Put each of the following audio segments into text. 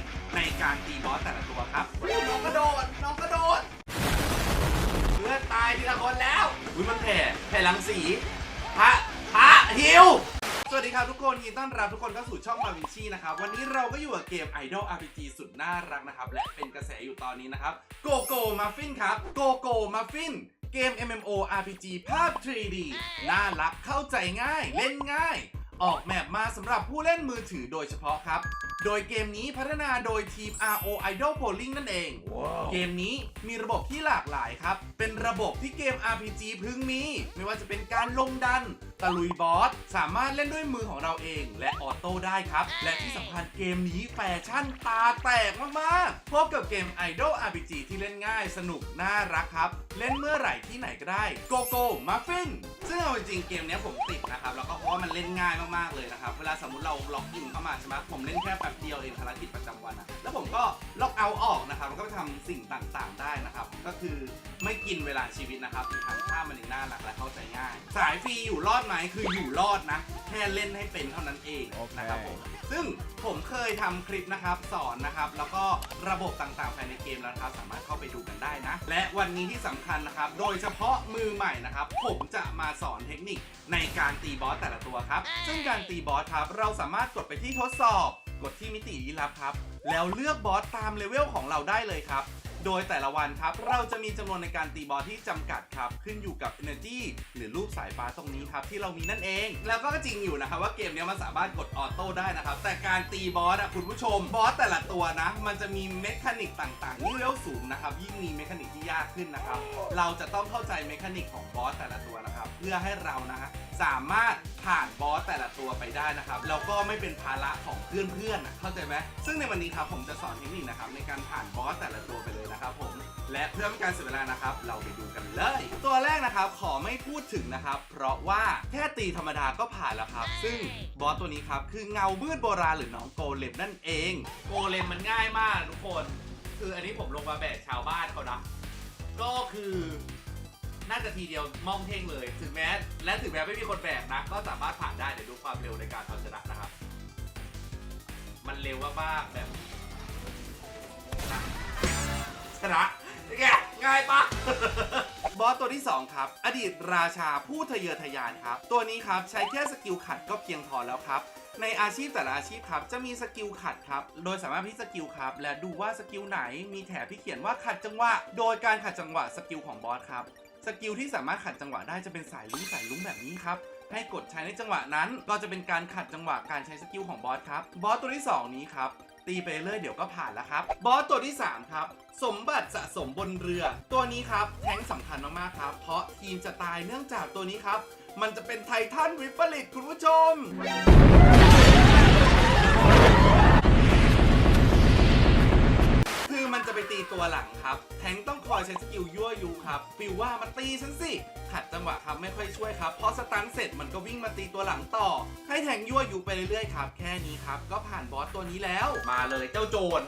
คในการตีบอสแต่ละตัวครับน้องกระโดดน้องกระโดดเพื่อนตายทีละคนแล้วอุ้ยมันแผ่แผ่ลังสีพระพระฮิวสวัสดีครับทุกคนยินดีต้อนรับทุกคนเข้าสู่ช่องมาวินชีนะครับ วันนี้เราก็อยู่กับเกม Idol RPG สุดน่ารักนะครับ และเป็นกระแสอยู่ตอนนี้นะครับ Go Go Muffin ครับ Go Go Muffin เกม MMO RPG ภาพ 3D น่ารักเข้าใจง่าย เล่นง่าย ออกแบบมาสำหรับผู้เล่นมือถือโดยเฉพาะครับ โดยเกมนี้พัฒนาโดยทีม RO Idol Polling นั่นเองเกมนี้มีระบบที่หลากหลายครับ เป็นระบบที่เกม RPG พึงมี ไม่ว่าจะเป็นการลงดัน ตะลุยบอส สามารถเล่นด้วยมือของเราเอง และออโต้ได้ครับ และที่สำคัญเกมนี้แฟชั่นตาแตกมากๆพบกับเกม Idol RPG ที่เล่นง่ายสนุกน่ารักครับ เล่นเมื่อไหร่ที่ไหนก็ได้โกโก้มัฟฟินซึ่งเอาจริงๆเกมเนี้ยผมติดนะครับแล้วก็เพราะว่ามันเล่นง่ายมากๆเลยนะครับ เวลาสมมติเราล็อกอินเข้ามาใช่ไหมผมเล่นแค่แป๊บเดียวเองภารกิจประจำวันอะแล้วผมก็ล็อกเอาท์ออกนะครับแล้วก็ไปทำสิ่งต่างๆ ได้นะครับ ก็คือไม่กินเวลาชีวิตนะครับอีกทั้งภาพมันยังน่ารักและเข้าใจง่าย สายฟรีอยู่รอดไหมคืออยู่รอดนะ แค่เล่นให้เป็นเท่านั้นเองโอเคนะครับผมซึ่งผมเคยทำคลิปนะครับสอนนะครับ แล้วก็ระบบต่างๆภายในเกมแล้วนะครับสามารถเข้าไปดูกันได้นะ และวันนี้ที่สำคัญนะครับ โดยเฉพาะมือใหม่นะครับ ผมจะมาสอนเทคนิคในการตีบอสแต่ละตัวครับซึ่งการตีบอสครับ เราสามารถกดไปที่ทดสอบ กดที่มิติลี้ลับครับ แล้วเลือกบอสตามเลเวลของเราได้เลยครับ โดยแต่ละวันครับ เราจะมีจำนวนในการตีบอสที่จำกัดครับ ขึ้นอยู่กับ Energy หรือรูปสายฟ้าตรงนี้ครับ ที่เรามีนั่นเอง แล้วก็จริงอยู่นะครับว่าเกมเนี้ยมันสามารถกดออโต้ได้นะครับ แต่การตีบอสอะคุณผู้ชม บอสแต่ละตัวนะ มันจะมีเมคานิกต่างๆยิ่งเลเวลสูงนะครับ ยิ่งมีเมคานิกที่ยากขึ้นนะครับ เราจะต้องเข้าใจเมคานิกของบอสแต่ละตัวนะครับ เพื่อให้เรานะฮะ สามารถผ่านบอสแต่ละตัวไปได้นะครับ แล้วก็ไม่เป็นภาระของเพื่อนๆนะเข้าใจไหมซึ่งในวันนี้ครับผมจะสอนเทคนิคนะครับในการผ่านบอสแต่ละตัวไปเลยนะครับผมและเพื่อไม่ให้การเสียเวลานะครับ เราไปดูกันเลย ตัวแรกนะครับขอไม่พูดถึงนะครับ เพราะว่าแค่ตีธรรมดาก็ผ่านแล้วครับ ซึ่งบอสตัวนี้ครับคือเงามืดโบราณหรือน้องโกเลมนั่นเอง โกเลมมันง่ายมากทุกคน คืออันนี้ผมลงมาแบกชาวบ้านเขานะก็คือ น่าจะทีเดียวมองเท่งเลย ถึงแม้และถึงแม้ไม่มีคนแบกนะก็สามารถผ่านได้เดี๋ยวดูความเร็วในการเอาชนะนะครับ มันเร็วมากๆแบบชนะแกง่ายปะบอสตัวที่ 2 ครับ อดีตราชาผู้ทะเยอทะยานครับ ตัวนี้ครับ ใช้แค่สกิลขัดก็เพียงพอแล้วครับ ในอาชีพแต่ละอาชีพครับ จะมีสกิลขัดครับ โดยสามารถพิสกิลครับ และดูว่าสกิลไหนมีแถบที่เขียนว่าขัดจังหวะ โดยการขัดจังหวะสกิลของบอสครับ สกิลที่สามารถขัดจังหวะได้จะเป็นสายลุ้งสายลุ้งแบบนี้ครับให้กดใช้ในจังหวะนั้น ก็จะเป็นการขัดจังหวะการใช้สกิลของบอสครับ บอสตัวที่ 2 นี้ครับ ตีไปเรื่อยเดี๋ยวก็ผ่านแล้วครับ บอสตัวที่ 3 ครับ สมบัติสะสมบนเรือ ตัวนี้ครับ แท้งสำคัญมากๆครับ เพราะทีมจะตายเนื่องจากตัวนี้ครับ มันจะเป็นไททันวิปริตคุณผู้ชม คือมันจะไปตีตัวหลังครับ แทงต้องคอยใช้สกิลยั่วยุครับฟิลว่ามาตีฉันสิ ขัดจังหวะครับไม่ค่อยช่วยครับ เพราะสตันเสร็จมันก็วิ่งมาตีตัวหลังต่อ ให้แทงยั่วยุไปเรื่อยๆครับ แค่นี้ครับ ก็ผ่านบอสตัวนี้แล้ว มาเลยเจ้าโจร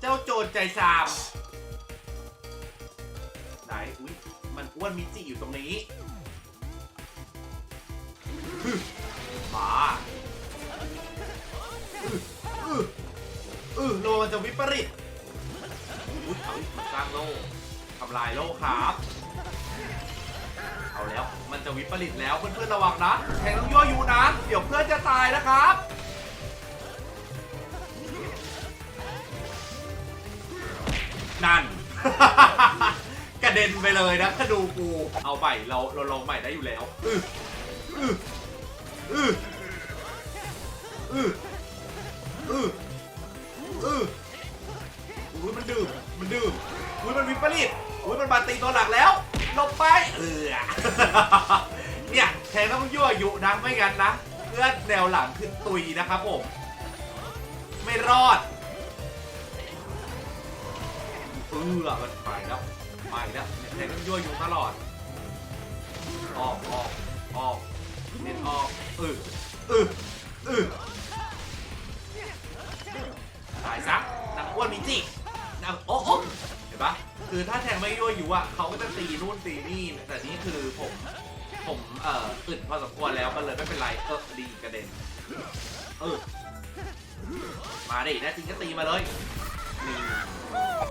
เจ้าโจรใจซามไหนอุ้ยมันอ้วนมิจิอยู่ตรงนี้ มาอืออือโลมันจะวิปริตอุ้ยเอามันสร้างโลทำลายโลครับ เอาแล้ว มันจะวิปริตแล้วเพื่อนๆระวังนะแทงต้องยั่วยุนะ เดี๋ยวเพื่อนจะตายนะครับนั่นกระเด็นไปเลยนะถ้าดูกู เอาใหม่เราเราลองใหม่ได้อยู่แล้วอืออือ อืออืออืออืออุ้ยมันดื่มมันดื่มอุ้ยมันวิปริตอุ้ยมันมาตีตัวหลักแล้วลบไปเออเนี่ยแทงต้องยั่วยุนะไม่งั้นนะเพื่อนแนวหลังขึ้นตุยนะครับผม ไม่รอดเออมันไปแล้วไปแล้วเนี่ยแทงต้องยั่วยุตลอดออกออกออก เน้นออกเออเออเออตายซะนางอ้วนมิจินางโอ้โอ้เห็นปะคือถ้าแทงไม่ยั่วยุอะเขาก็จะตีนู่นตีนี่ แต่นี่คือผมผมเอ่ออึดพอสมควรแล้วก็เลยไม่เป็นไรเออดีกระเด็นเออมาดิแน่จริงก็ตีมาเลย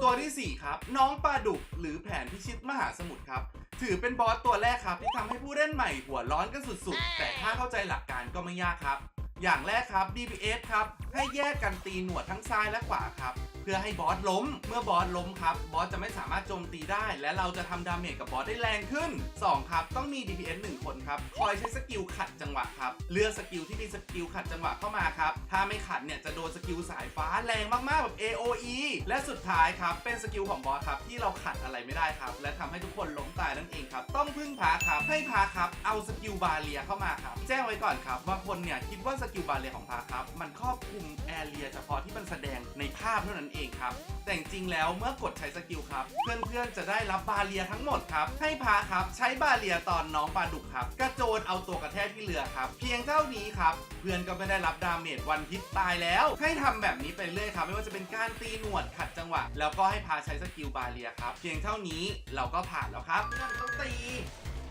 ตัวที่ 4 ครับ น้องปลาดุกหรือแผนพิชิตมหาสมุทรครับ ถือเป็นบอสตัวแรกครับ ที่ทำให้ผู้เล่นใหม่หัวร้อนกันสุดๆ แต่ถ้าเข้าใจหลักการก็ไม่ยากครับ อย่างแรกครับ DPS ครับ ให้แยกกันตีหนวดทั้งซ้ายและขวาครับ เพื่อให้บอสล้ม เมื่อบอสล้มครับ บอสจะไม่สามารถโจมตีได้ และเราจะทำดาเมจกับบอสได้แรงขึ้น 2 ครับ ต้องมี DPS 1 คนครับ คอยใช้สกิลขัดจังหวะครับ เลือกสกิลที่มีสกิลขัดจังหวะเข้ามาครับ ถ้าไม่ขัดเนี่ยจะโดนสกิลสายฟ้าแรงมากๆแบบ AOE และสุดท้ายครับ เป็นสกิลของบอสครับที่เราขัดอะไรไม่ได้ครับ และทำให้ทุกคนล้มตายนั่นเองครับ ต้องพึ่งพาครับ ให้พาครับ เอาสกิลบาเลียเข้ามาครับ แจ้งไว้ก่อนครับบางคนเนี่ยคิดว่าสกิลบาเลียของพาครับ มันครอบคลุมแอเรียเฉพาะที่มันแสดงในภาพเท่านั้นเองครับ แต่จริงๆแล้วเมื่อกดใช้สกิลครับ เพื่อนๆจะได้รับบาเลียทั้งหมดครับ ให้พาครับใช้บาเลียตอนน้องปลาดุกครับ กระโจนเอาตัวกระแทกที่เรือครับ เพียงเท่านี้ครับ เพื่อนก็ไม่ได้รับดาเมจวันฮิตตายแล้ว ให้ทำแบบนี้ไปเรื่อยครับ ไม่ว่าจะเป็นการตีหนวดขัดจังหวะ แล้วก็ให้พาใช้สกิลบาเลียครับ เพียงเท่านี้เราก็ผ่านแล้วครับเพื่อนต้องตี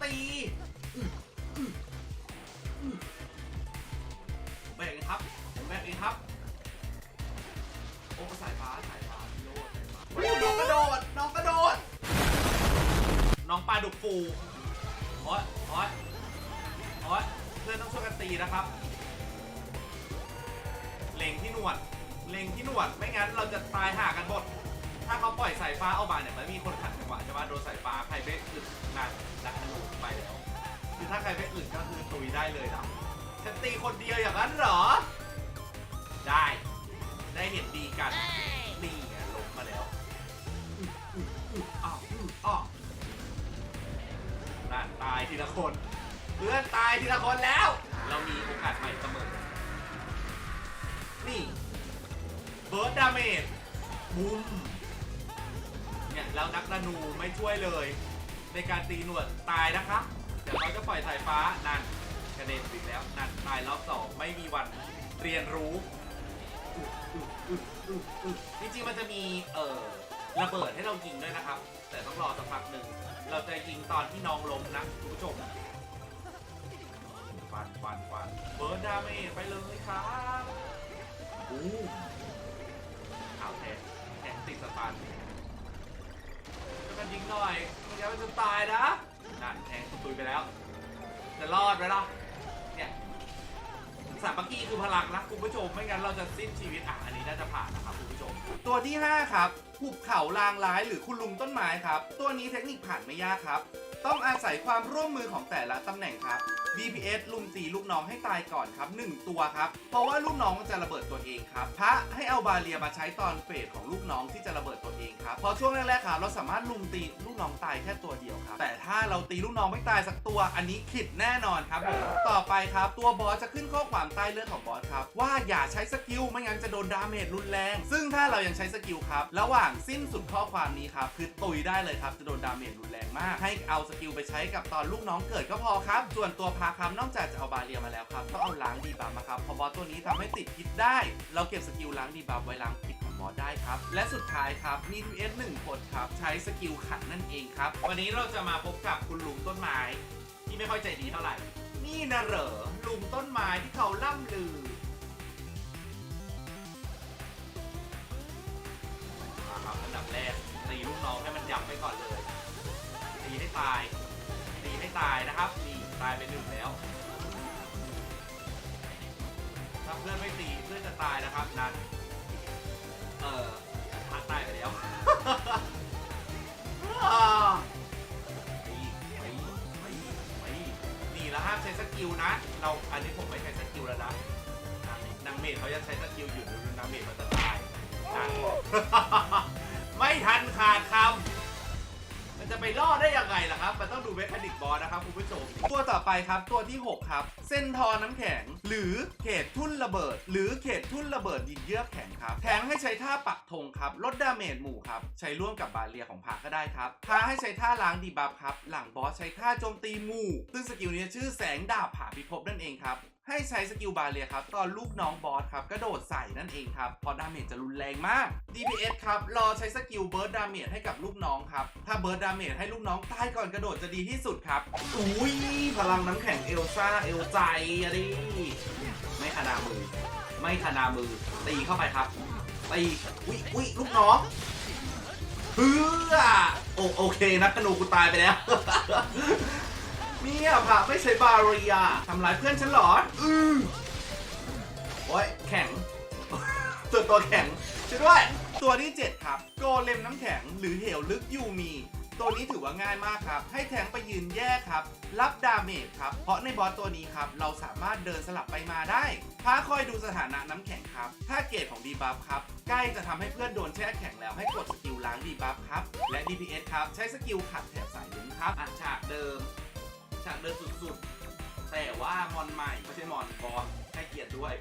ตี น้องปลาดุกฟูโอ๊ยโอ๊ยโอ๊ยเพื่อนต้องช่วยกันตีนะครับ เล็งที่หนวด เล็งที่หนวด ไม่งั้นเราจะตายห่ากันหมด ถ้าเขาปล่อยสายฟ้าออกมาเนี่ยมันมีคนขัดจังหวะใช่ไหมโดนสายฟ้าใครไปอึดนานนักธนูไปแล้ว คือถ้าใครไปอึดก็คือตุยได้เลยนะฉันตีคนเดียวอย่างนั้นเหรอ ได้ ได้เห็นดีกัน นี่ไงลงมาแล้วอื้ออื้ออื้ออ้าวาตายทีละคน เพื่อนตายทีละคนแล้ว เรามีโอกาสใหม่เสมอ นี่เบิร์ดดาเมจบูมเนี่ยแล้วนักธนูไม่ช่วยเลย ในการตีหนวดตายนะคะ เดี๋ยวเขาจะปล่อยสายฟ้านั่นกระเด็นอีกแล้วนั่นตายรอบสองไม่มีวันเรียนรู้จริงๆมันจะมีเอ่อ ระเบิดให้เรายิงด้วยนะครับ แต่ต้องรอสักพักหนึ่ง เราจะยิงตอนที่น้องล้มนะคุณผู้ชมฟันฟันฟันเบิร์ดดาเมจไปเลยครับอู้เอาแทงแทงติดสตันช่วกันยิงหน่อยไม่งั้นมันจะตายนะนั่นแทงตุยไปแล้ว จะรอดไหมล่ะ ที่คือพลังนะคุณผู้ชม ไม่งั้นเราจะสิ้นชีวิตอะอันนี้น่าจะผ่านนะครับคุณผู้ชม ตัวที่ 5 ครับหุบเขาลางร้ายหรือคุณลุงต้นไม้ครับ ตัวนี้เทคนิคผ่านไม่ยากครับ ต้องอาศัยความร่วมมือของแต่ละตำแหน่งครับ DPS ลุมตีลูกน้องให้ตายก่อนครับ 1 ตัวครับ เพราะว่าลูกน้องมันจะระเบิดตัวเองครับ พระให้เอาบาเรียมาใช้ตอนเฟสของลูกน้องที่จะระเบิดตัวเองครับพราะช่วงแรกๆครับเราสามารถลุมตีลูกน้องตายแค่ตัวเดียวครับ แต่ถ้าเราตีลูกน้องไม่ตายสักตัว อันนี้ขิดแน่นอนครับผมต่อไปครับตัวบอสจะขึ้นข้อความใต้เลือดของบอสครับว่าอย่าใช้สกิลไม่งั้นจะโดนดาเมจรุนแรง ซึ่งถ้าเรายังใช้สกิลครับระหว่างสิ้นสุดข้อความนี้ครับคือตุยได้เลยครับจะโดนดาเมจรุนแรงมาก ให้เอาสกิลไปใช้กับตอนลูกน้องเกิดก็พอครับ ส่วนตัวพาครับนอกจากจะเอาบาเรียมาแล้วครับก็เอาล้างดีบัฟมาครับเพอบอสตัวนี้ทำให้ติดพิษได้ เราเก็บสกิลล้างดีบัฟไว้ล้างพิษของบอสได้ครับ และสุดท้ายครับมี TS 1คนครับใช้สกิลขัดนั่นเองครับ วันนี้เราจะมาพบกับคุณลุงต้นไม้ ที่ไม่ค่อยใจดีเท่าไหร่ นี่นะเหรอลุงต้นไม้ที่เขาล่ำลือครับอันดับแรกตีลูกน้องให้มันยับไปก่อนเลย ตีให้ตายตีให้ตายนะครับนี่ตายไปหนึ่งแล้ว ถ้าเพื่อนไม่ตีเพื่อนจะตายนะครับนั้นเออทักตายไปแล้วนี่แล้วห้ามใช้สกิลนะ เราอันนี้ผมไม่ใช้สกิลแล้วนะนางเมดเขายังใช้สกิลอยู่ดูนางเมดมันจะตายนะไม่ทันขาดคำ จะไปรอได้ยังไงล่ะครับ มันต้องดูเมคานิกบอสนะครับคุณผู้ชม ตัวต่อไปครับตัวที่ 6 ครับ เส้นทอน้ำแข็ง หรือเขตทุ่นระเบิด หรือเขตทุ่นระเบิดดินเยือกแข็งครับแถมให้ใช้ท่าปักธงครับ ลดดาเมจหมู่ครับ ใช้ร่วมกับบาเรียของพาก็ได้ครับพาให้ใช้ท่าล้างดีบัฟครับ หลังบอสใช้ท่าโจมตีหมู่ ซึ่งสกิลนี้ชื่อแสงดาบผ่าพิภพนั่นเองครับ ให้ใช้สกิลบาเรียครับตอนลูกน้องบอสครับกระโดดใส่นั่นเองครับเพราะดาเมจจะรุนแรงมาก DPS ครับรอใช้สกิลเบิร์ดดาเมจให้กับลูกน้องครับถ้าเบิร์ดดาเมจให้ลูกน้องตายก่อนกระโดดจะดีที่สุดครับอุ้ยพลังน้ำแข็งเอลซ่าเอลใจอะดิไม่ขนามือ ไม่ขนามือตีเข้าไปครับตีอุ้ยอุ้ยลูกน้องเพื่อโอโอเคนะธนูกูตายไปแล้ว เนี่ยพระไม่ใช่บาเรียทำร้ายเพื่อนฉันหรอ อือโอ้ยแข็ง ตัวตัวแข็งช่วยด้วย ตัวที่ 7 ครับ โกเลมน้ำแข็งหรือเหวลึกยูมี ตัวนี้ถือว่าง่ายมากครับ ให้แทงไปยืนแยกครับ รับดาเมจครับ เพราะในบอสตัวนี้ครับ เราสามารถเดินสลับไปมาได้พาคอยดูสถานะน้ำแข็งครับ ถ้าเกรดของดีบัฟครับ ใกล้จะทำให้เพื่อนโดนแช่แข็งแล้วให้กดสกิลล้างดีบัฟครับ และ DPS ครับ ใช้สกิลขัดแถบสายลุ้งครับอะฉากเดิม ฉากเดิมสุดๆ แต่ว่ามอนใหม่ไม่ใช่มอนบอสให้เกียรติด้วย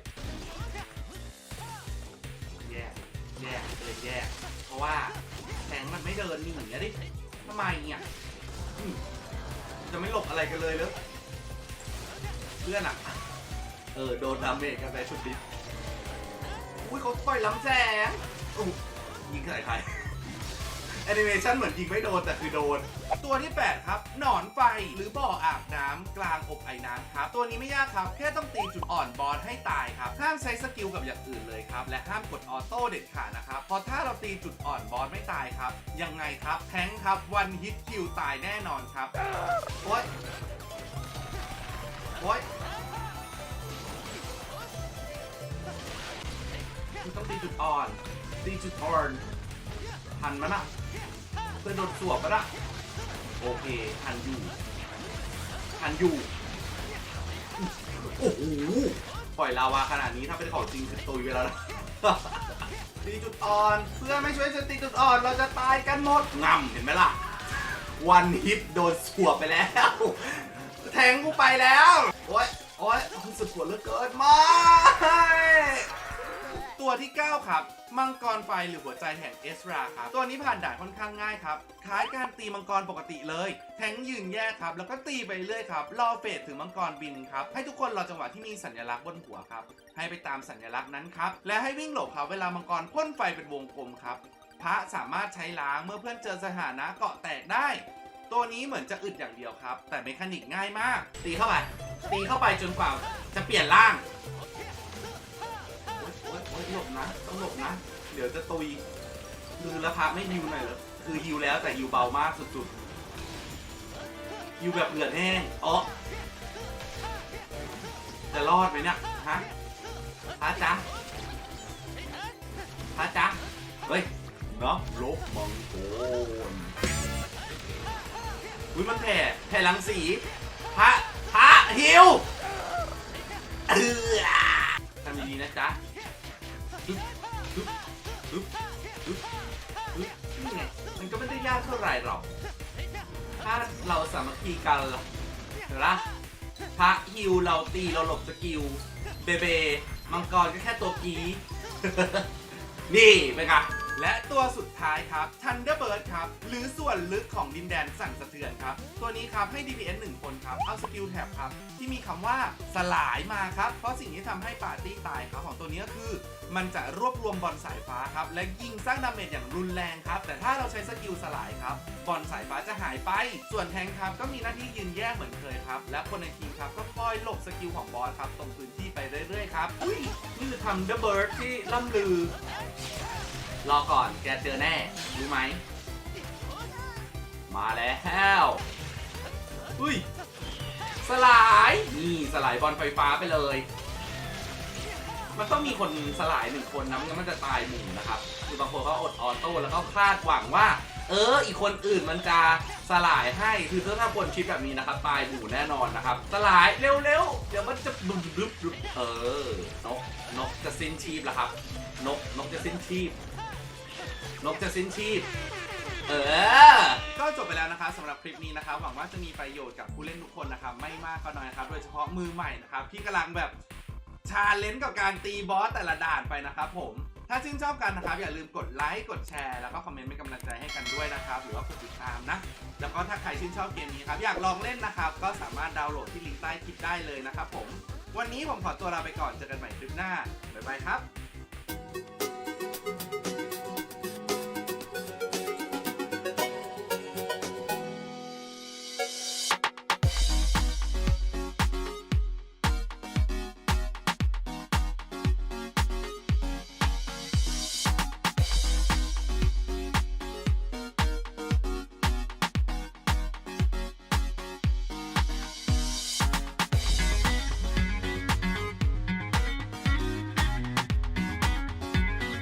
แยกแยกเลยแยกเพราะว่าแทงมันไม่เดินหนีอะดิทำไมเนี่ยจะไม่หลบอะไรกันเลยหรือเพื่อนอะ เออ โดนดาเมจกันไปชุดดิอุ้ยเขาต่อยล้ำแสงอู้ยิงใส่ใคร แอนิเมชันเหมือนยิงไม่โดนแต่คือโดน ตัวที่ 8 ครับ หนอนไฟหรือบ่ออาบน้ำกลางอบไอ้น้ำครับ ตัวนี้ไม่ยากครับ แค่ต้องตีจุดอ่อนบอสให้ตายครับ ห้ามใช้สกิลกับอย่างอื่นเลยครับ และห้ามกดออโต้เด็ดขาดนะครับเพราะถ้าเราตีจุดอ่อนบอสไม่ตายครับ ยังไงครับ แทงครับวันฮิตคิวตายแน่นอนครับ โอ๊ย โอ๊ยคุณต้องตีจุดอ่อนตีจุดอ่อน ทันมันอะเพื่อนโดนสวบมันอะโอเคทันอยู่ทันอยู่ โอ้โหปล่อยลาวาขนาดนี้ถ้าเป็นของจริงคือตุยไปแล้วนะตีจุดอ่อนเพื่อนไม่ช่วยฉันตีจุดอ่อนเราจะตายกันหมดงำเห็นไหมล่ะ วันฮิตโดนสวบไปแล้ว แทงกูไปแล้ว โอ๊ยโอ๊ยรู้สึกปวดเหลือเกินไม่ ที่ 9 ครับ มังกรไฟหรือหัวใจแห่งเอสราครับ ตัวนี้ผ่านด่านค่อนข้างง่ายครับคล้ายการตีมังกรปกติเลย แทงยืนแยกครับ แล้วก็ตีไปเรื่อยครับ รอเฟสถึงมังกรบินครับ ให้ทุกคนรอจังหวะที่มีสัญลักษณ์บนหัวครับ ให้ไปตามสัญลักษณ์นั้นครับ และให้วิ่งหลบครับเวลามังกรพ่นไฟเป็นวงกลมครับ พระสามารถใช้ล้างเมื่อเพื่อนเจอสถานะเกาะแตกได้ ตัวนี้เหมือนจะอึดอย่างเดียวครับ แต่เมคานิกง่ายมาก ตีเข้าไป ตีเข้าไปจนกว่าจะเปลี่ยนร่าง หลบนะ ต้องหลบนะ เดี๋ยวจะตุยคือแล้วพระไม่ฮิวหน่อยเหรอคือฮิวแล้วแต่ฮิวเบามากสุดๆฮิวแบบเหลือดแห้งอ๋อจะรอดไหมเนี่ยฮะพระจ๊ะพระจ๊ะเฮ้ยเนาะลบมังกรอุ้ยมันแผ่แผ่ลังสีพระพระฮิวเออทำดีๆนะจ๊ะ มันก็ไม่ได้ยากเท่าไหร่หรอก ถ้าเราสามัคคีกันล่ะเห็นปะพระฮิวเราตีเราหลบสกิล เบเบ มังกรก็แค่ตัวกี นี่เป็นไง และตัวสุดท้ายครับ Thunderbird ครับ หรือส่วนลึกของดินแดนสั่นสะเทือนครับ ตัวนี้ครับให้ DPS 1 คนครับ เอาสกิลแท็บครับ ที่มีคำว่าสลายมาครับ เพราะสิ่งที่ทำให้ปาร์ตี้ตายครับ ของตัวนี้ก็คือ มันจะรวบรวมบอลสายฟ้าครับ และยิงสร้างดาเมจอย่างรุนแรงครับ แต่ถ้าเราใช้สกิลสลายครับบอลสายฟ้าจะหายไป ส่วนแทงครับก็มีหน้าที่ยืนแยกเหมือนเคยครับ และคนในทีมครับก็คอยหลบสกิลของบอสครับตรงพื้นที่ไปเรื่อยๆครับ อุ้ยนี่คือ Thunderbird ที่ล่ำลือ รอก่อนแกเจอแน่ รู้ไหม มาแล้วอุ้ย สลาย นี่สลายบอลไฟฟ้าไปเลย มันต้องมีคนสลายหนึ่งคนนะไม่งั้นมันจะตายหมู่นะครับ คือบางคนเขาอดออโต้แล้วก็คาดหวังว่า เออ อีกคนอื่นมันจะสลายให้ คือถ้าคนชิปแบบนี้นะครับตายหมู่แน่นอนนะครับ สลายเร็วๆเดี๋ยวมันจะบึ้มบึ้มบึ้มเออนกนกจะสิ้นชีพแล้วครับ นกนกจะสิ้นชีพ นกจะสิ้นชีพ เออ ก็จบไปแล้วนะครับสำหรับคลิปนี้นะครับหวังว่าจะมีประโยชน์กับผู้เล่นทุกคนนะครับไม่มากก็น้อยนะครับ โดยเฉพาะมือใหม่นะครับที่กำลังแบบชาเลนจ์กับการตีบอสแต่ละด่านไปนะครับผม ถ้าชื่นชอบกันนะครับ อย่าลืมกดไลค์กดแชร์แล้วก็คอมเมนต์เป็นกำลังใจให้กันด้วยนะครับ หรือว่ากดติดตามนะ แล้วก็ถ้าใครชื่นชอบเกมนี้ครับอยากลองเล่นนะครับ ก็สามารถดาวน์โหลดที่ลิงก์ใต้คลิปได้เลยนะครับผม วันนี้ผมขอตัวลาไปก่อนเจอกันใหม่คลิปหน้าบ๊ายบายครับ